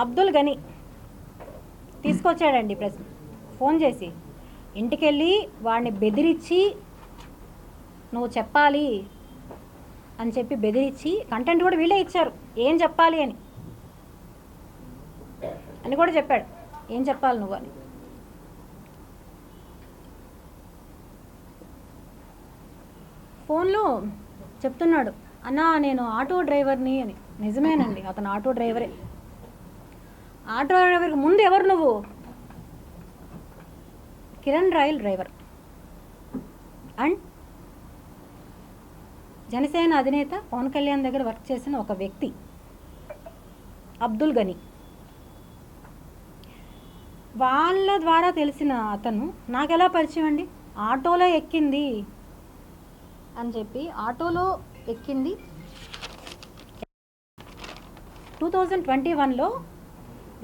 అబ్దుల్ గని. తీసుకొచ్చాడండి press phone చేసి. ఇంటికెళ్ళి వాడిని బెదిరించి నువ్వు చెప్పాలి అని చెప్పి బెదిరించి కంటెంట్ కూడా వీళ్ళే ఇచ్చారు. ఏం చెప్పాలి అని. అని కూడా చెప్పాడు. ఏం చెప్పాలి నువ్వు అని. ఫోన్లో చెప్తున్నాడు అన్నా నేను ఆటో డ్రైవర్ని అని. నిజమేనండి అతను ఆటో డ్రైవరే. ఆటో డ్రైవర్కి ముందు ఎవరు నువ్వు? Kiran royal driver. And Janasena అధినేత పవన్ కళ్యాణ్ దగ్గర వర్క్ చేసిన ఒక వ్యక్తి అబ్దుల్ గని. వాళ్ళ ద్వారా తెలిసిన అతను నాకు ఎలా పరిచయం అండి? ఆటోలో ఎక్కింది. అని చెప్పి ఆటోలో ఎక్కింది. టూ థౌజండ్ ట్వంటీ వన్లో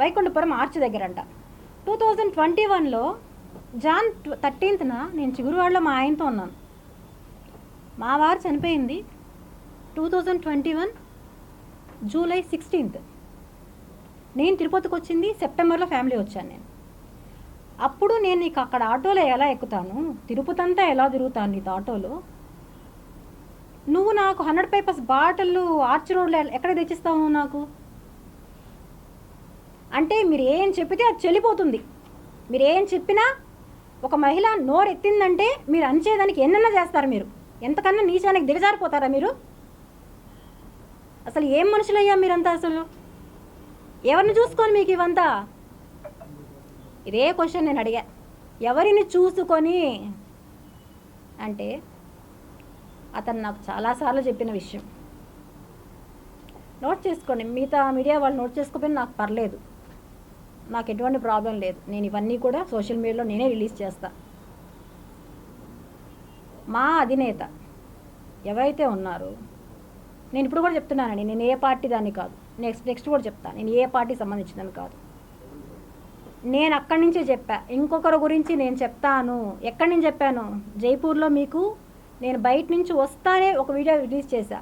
వైకుంఠపురం ఆర్చ్ దగ్గర అంట టూ థౌజండ్ ట్వంటీ వన్లో జాన్ థర్టీన్త్న నేను చిగురువాడలో మా ఆయనతో ఉన్నాను. మా వారు చనిపోయింది two thousand twenty one July sixteenth. నేను తిరుపతికి వచ్చింది సెప్టెంబర్లో ఫ్యామిలీ వచ్చాను నేను. అప్పుడు నేను నీకు అక్కడ ఆటోలో ఎలా ఎక్కుతాను? తిరుపతి అంతా ఎలా తిరుగుతాను నీతో ఆటోలో? నువ్వు నాకు హండ్రెడ్ పేపర్స్ బాటిల్ ఆర్చ్ రోడ్లో ఎక్కడ తెచ్చిస్తావు నువ్వు నాకు? అంటే మీరు ఏం చెప్పితే అది చెల్లిపోతుంది. మీరు ఏం చెప్పినా ఒక మహిళ నోరెత్తిందంటే మీరు అంచేదానికి ఎన్నన్నా చేస్తారు మీరు. ఎంతకన్నా నీచానికి దిగజారిపోతారా మీరు? అసలు ఏం మనుషులయ్యా మీరంతా అసలు? ఎవరిని చూసుకొని మీకు ఇవంతా? ఇదే క్వశ్చన్ నేను అడిగా. ఎవరిని చూసుకొని? అంటే అతను నాకు చాలాసార్లు చెప్పిన విషయం. నోట్ చేసుకోండి. మిగతా మీడియా వాళ్ళు నోట్ చేసుకోకపోయినా నాకు పర్లేదు. నాకు ఎటువంటి ప్రాబ్లం లేదు. నేను ఇవన్నీ కూడా సోషల్ మీడియాలో నేనే రిలీజ్ చేస్తా. మా అధినేత ఎవరైతే ఉన్నారో నేను ఇప్పుడు కూడా చెప్తున్నానండి నేను ఏ పార్టీ దాన్ని కాదు. నెక్స్ట్ నెక్స్ట్ కూడా చెప్తాను నేను ఏ పార్టీ సంబంధించిందని కాదు. నేను అక్కడి నుంచే చెప్పా. ఇంకొకరి గురించి నేను చెప్తాను. ఎక్కడి నుంచి చెప్పాను? జైపూర్లో మీకు నేను బయట నుంచి వస్తానే ఒక వీడియో రిలీజ్ చేశా.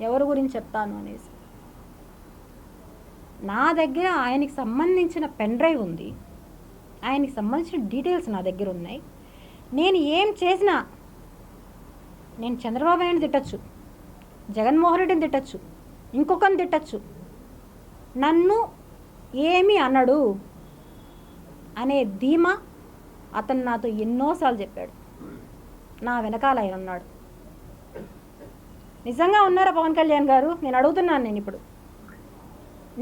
ఎవరి గురించి చెప్తాను అనేసి. నా దగ్గర ఆయనకి సంబంధించిన పెన్ డ్రైవ్ ఉంది. ఆయనకి సంబంధించిన డీటెయిల్స్ నా దగ్గర ఉన్నాయి. నేను ఏం చేసినా నేను చంద్రబాబు నాయుడు తిట్టచ్చు. జగన్మోహన్ రెడ్డిని తిట్టచ్చు. ఇంకొకరిని తిట్టచ్చు. నన్ను ఏమి అనడు అనే ధీమా అతను నాతో ఎన్నోసార్లు చెప్పాడు. నా వెనకాల ఆయన ఉన్నాడు. నిజంగా ఉన్నారా పవన్ కళ్యాణ్ గారు? నేను అడుగుతున్నాను నేను ఇప్పుడు.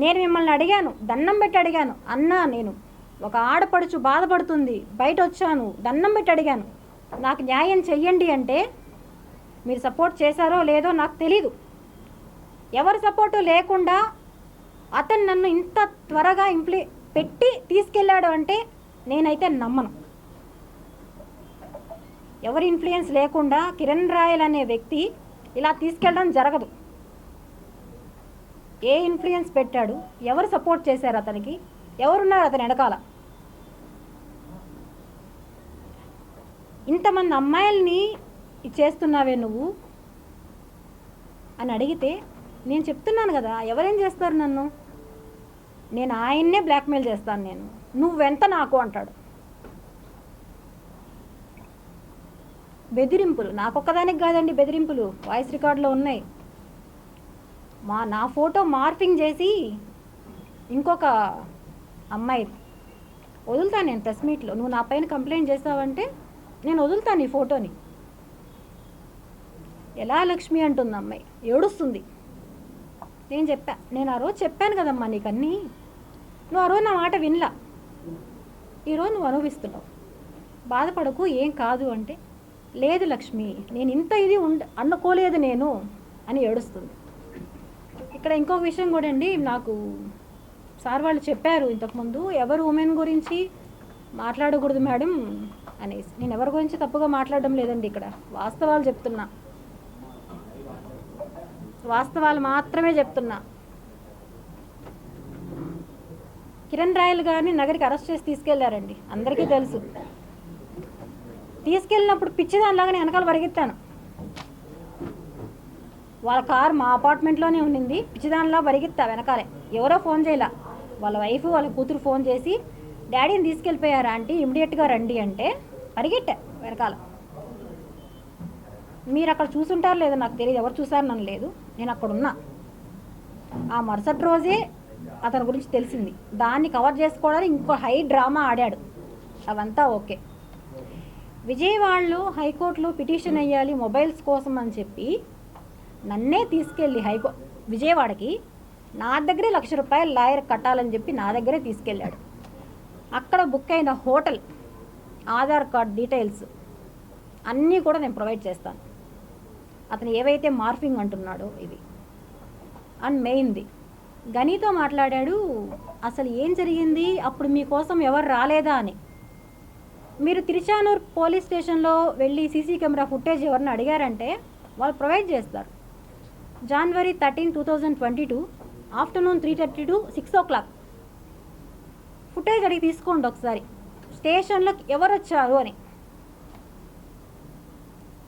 నేను మిమ్మల్ని అడిగాను దండం పెట్టి అడిగాను. అన్నా నేను ఒక ఆడపడుచు బాధపడుతుంది బయట వచ్చాను దండం పెట్టి అడిగాను. నాకు న్యాయం చెయ్యండి అంటే మీరు సపోర్ట్ చేశారో లేదో నాకు తెలీదు. ఎవరి సపోర్టు లేకుండా అతను నన్ను ఇంత త్వరగా ఇంప్లి పెట్టి తీసుకెళ్ళాడు అంటే నేనైతే నమ్మను. ఎవరి ఇన్ఫ్లుయెన్స్ లేకుండా కిరణ్ రాయల్ అనే వ్యక్తి ఇలా తీసుకెళ్ళడం జరగదు. ఏ ఇన్ఫ్లుయెన్స్ పెట్టాడు ఎవరు సపోర్ట్ చేశారు అతనికి ఎవరున్నారు అతని వెనకాల? ఇంతమంది అమ్మాయిల్ని చేస్తున్నావే నువ్వు? అని అడిగితే నేను చెప్తున్నాను కదా ఎవరేం చేస్తారు నన్ను? నేను ఆయన్నే బ్లాక్మెయిల్ చేస్తాను నేను. నువ్వెంత నాకు అంటాడు. బెదిరింపులు. నాకొక్కదానికి కాదండి బెదిరింపులు. వాయిస్ రికార్డులో ఉన్నాయి. మా నా ఫోటో మార్పింగ్ చేసి ఇంకొక అమ్మాయి వదులుతాను నేను ప్రెస్ మీట్లో. నువ్వు నా పైన కంప్లైంట్ చేస్తావంటే నేను వదులుతాను ఈ ఫోటోని. ఎలా లక్ష్మి అంటుంది అమ్మాయి? ఏడుస్తుంది. నేను చెప్పా నేను ఆ రోజు చెప్పాను కదమ్మా నీకు అన్నీ నువ్వు ఆ రోజు నా మాట వినలా. ఈరోజు నువ్వు అనుభవిస్తున్నావు. బాధపడకు ఏం కాదు అంటే లేదు లక్ష్మి నేను ఇంత ఇది ఉండ అనుకోలేదు నేను అని ఏడుస్తుంది. ఇక్కడ ఇంకొక విషయం కూడా అండి నాకు సార్ వాళ్ళు చెప్పారు ఇంతకుముందు ఎవరు ఉమెన్ గురించి మాట్లాడకూడదు మేడం అనేసి. నేను ఎవరి గురించి తప్పుగా మాట్లాడడం లేదండి ఇక్కడ వాస్తవాలు చెప్తున్నా. వాస్తవాలు మాత్రమే చెప్తున్నా. కిరణ్ రాయల్ గారిని నగరికి అరెస్ట్ చేసి తీసుకెళ్ళారండి అందరికీ తెలుసు. తీసుకెళ్ళినప్పుడు పిచ్చిదానిలాగా నేను వెనకాల పరిగెత్తాను. వాళ్ళ కార్ మా అపార్ట్మెంట్లోనే ఉండింది పిచ్చిదానిలా పరిగెత్తా వెనకాలే. ఎవరో ఫోన్ చేయలా. వాళ్ళ వైఫ్ వాళ్ళ కూతురు ఫోన్ చేసి డాడీని తీసుకెళ్ళిపోయారా ఆంటీ? ఇమీడియట్గా రండి అంటే పరిగెట్టా వెనకాల. మీరు అక్కడ చూసుంటారు లేదో నాకు తెలియదు ఎవరు చూసారు నన్ను లేదు. నేను అక్కడ ఉన్నా. ఆ మరుసటి రోజే అతని గురించి తెలిసింది. దాన్ని కవర్ చేసుకోవడానికి ఇంకో హై డ్రామా ఆడాడు. అవంతా ఓకే. విజయవాడలో హైకోర్టులో పిటిషన్ వేయాలి మొబైల్స్ కోసం అని చెప్పి నన్నే తీసుకెళ్ళి హైకో విజయవాడకి నా దగ్గరే లక్ష రూపాయలు లాయర్ కట్టాలని చెప్పి నా దగ్గరే తీసుకెళ్ళాడు. అక్కడ బుక్ అయిన హోటల్ ఆధార్ కార్డ్ డీటెయిల్స్ అన్నీ కూడా నేను ప్రొవైడ్ చేస్తాను. అతను ఏవైతే మార్ఫింగ్ అంటున్నాడో ఇది అండ్ మెయిన్ది. గనితో మాట్లాడాడు అసలు ఏం జరిగింది? అప్పుడు మీకోసం ఎవరు రాలేదా? అని. మీరు తిరుచానూర్ పోలీస్ స్టేషన్లో వెళ్ళి సీసీ కెమెరా ఫుటేజ్ ఎవరిని అడిగారంటే వాళ్ళు ప్రొవైడ్ చేస్తారు. January thirteen two thousand twenty two afternoon three thirty to six o'clock footage అడిగి తీసుకోండి ఒకసారి. స్టేషన్లోకి ఎవరు వచ్చారు అని.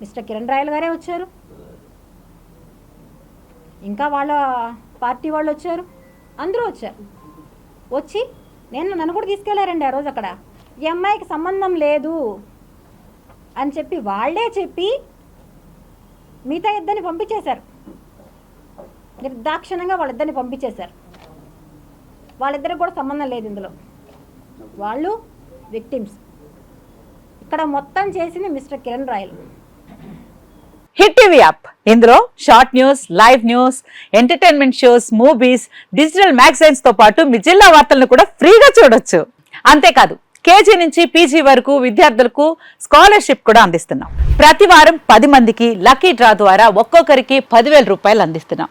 మిస్టర్ కిరణ్ రాయల్ గారే వచ్చారు. ఇంకా వాళ్ళ పార్టీ వాళ్ళు వచ్చారు. అందరూ వచ్చారు. వచ్చి నేను నన్ను కూడా తీసుకెళ్ళారండి ఆ రోజు అక్కడ. ఈ అమ్మాయికి సంబంధం లేదు అని చెప్పి వాళ్ళే చెప్పి మిగతా ఇద్దరిని పంపించేశారు. నిర్దాక్షిణంగా వాళ్ళిద్దరిని పంపించేశారు. వాళ్ళిద్దరికి కూడా సంబంధం లేదు ఇందులో. వాళ్ళు విక్టిమ్స్ ఇక్కడ మొత్తం చేసింది mister Kiran Royal. Hit TV app. ఇందులో short news live news entertainment shows movies digital మ్యాగజైన్స్తో పాటు మీ జిల్లా వార్తలను కూడా ఫ్రీగా చూడొచ్చు. అంతేకాదు కేజీ నుంచి పీజీ వరకు విద్యార్థులకు స్కాలర్షిప్ కూడా అందిస్తున్నాం. ప్రతి వారం పది మందికి లక్కీ డ్రా ద్వారా ఒక్కొక్కరికి పదివేల రూపాయలు అందిస్తున్నాం.